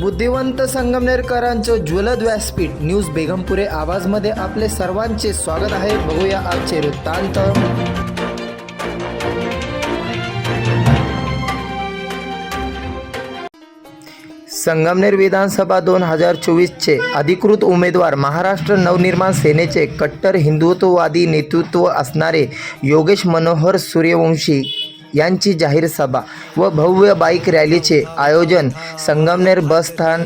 बुद्धिवंत संगमनेरकरांचं ज्वलद व्यासपीठ न्यूज बेगमपुरे आवाजमध्ये आपले सर्वांचे स्वागत आहे. बघूया आजचे वृत्तांत. संगमनेर विधानसभा दोन हजार चोवीसचे अधिकृत उमेदवार महाराष्ट्र नवनिर्माण सेनेचे कट्टर हिंदुत्ववादी नेतृत्व असणारे योगेश मनोहर सूर्यवंशी यांची जाहीर सभा व भव्य बाईक रॅलीचे आयोजन संगमनेर बस स्थान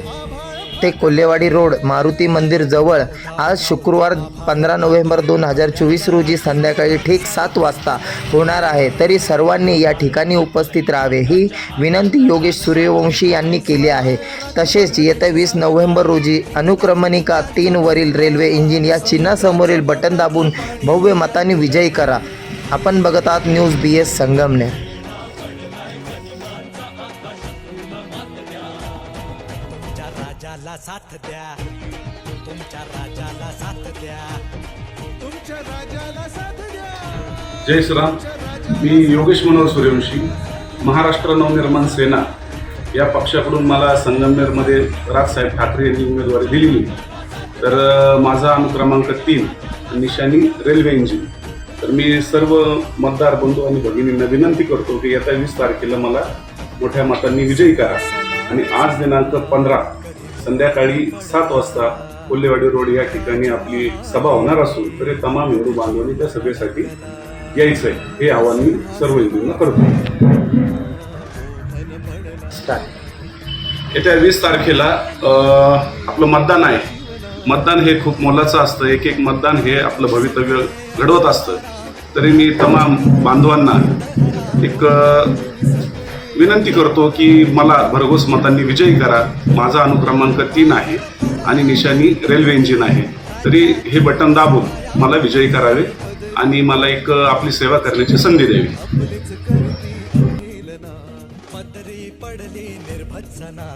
ते कोल्हेवाडी रोड मारुती मंदिर जवळ आज शुक्रवार पंधरा नोव्हेंबर दोन हजार चोवीस रोजी संध्याकाळी ठीक सात वाजता होणार आहे. तरी सर्वांनी या ठिकाणी उपस्थित राहावे ही विनंती योगेश सूर्यवंशी यांनी केली आहे. तसेच येत्या वीस नोव्हेंबर रोजी अनुक्रमणिका तीनवरील रेल्वे इंजिन या चिन्हासमोरील बटन दाबून भव्य मताने विजयी करा. आपण बघत आहात न्यूज बी एस संगमनेर. राजाला साथ द्या. तुमच्या राजाला साथ द्या. तुमच्या राजाला साथ द्या. जय श्रीराम. मी योगेश मनोहर सूर्यवंशी महाराष्ट्र नवनिर्माण सेना. या पक्षाकडून मला संगमनेरमध्ये राजसाहेब ठाकरे यांनी उमेदवारी दिलेली. तर माझा अनुक्रमांक तीन निशाणी रेल्वे इंजिन. तर मी सर्व मतदार बंधू आणि भगिनींना विनंती करतो की येत्या वीस तारखेला मला मोठ्या मतांनी विजयी करा. आणि आज दिनांक पंधरा संध्याकाळी सात वाजता कोल्हेवाडी रोड या ठिकाणी आपली सभा होणार असून तरी तमाम हिंदू बांधवांनी त्या सभेसाठी यायचं आहे हे आवाहन मी सर्व हिंदूंना करतो. येत्या वीस तारखेला आपलं मतदान आहे. मतदान हे खूप मोलाचं असतं. एक एक मतदान हे आपलं भवितव्य घडवत असतं. तरी मी तमाम बांधवांना एक विनंती करतो की मला भरघोस मतांनी विजयी करा. माझा अनुक्रमांक तीन आहे आणि निशानी रेल्वे इंजिन आहे. तरी हे बटन दाबून मला विजयी करावे आणि मला एक आपली सेवा करण्याची संधी द्यावी. पडली निर्भत्सना.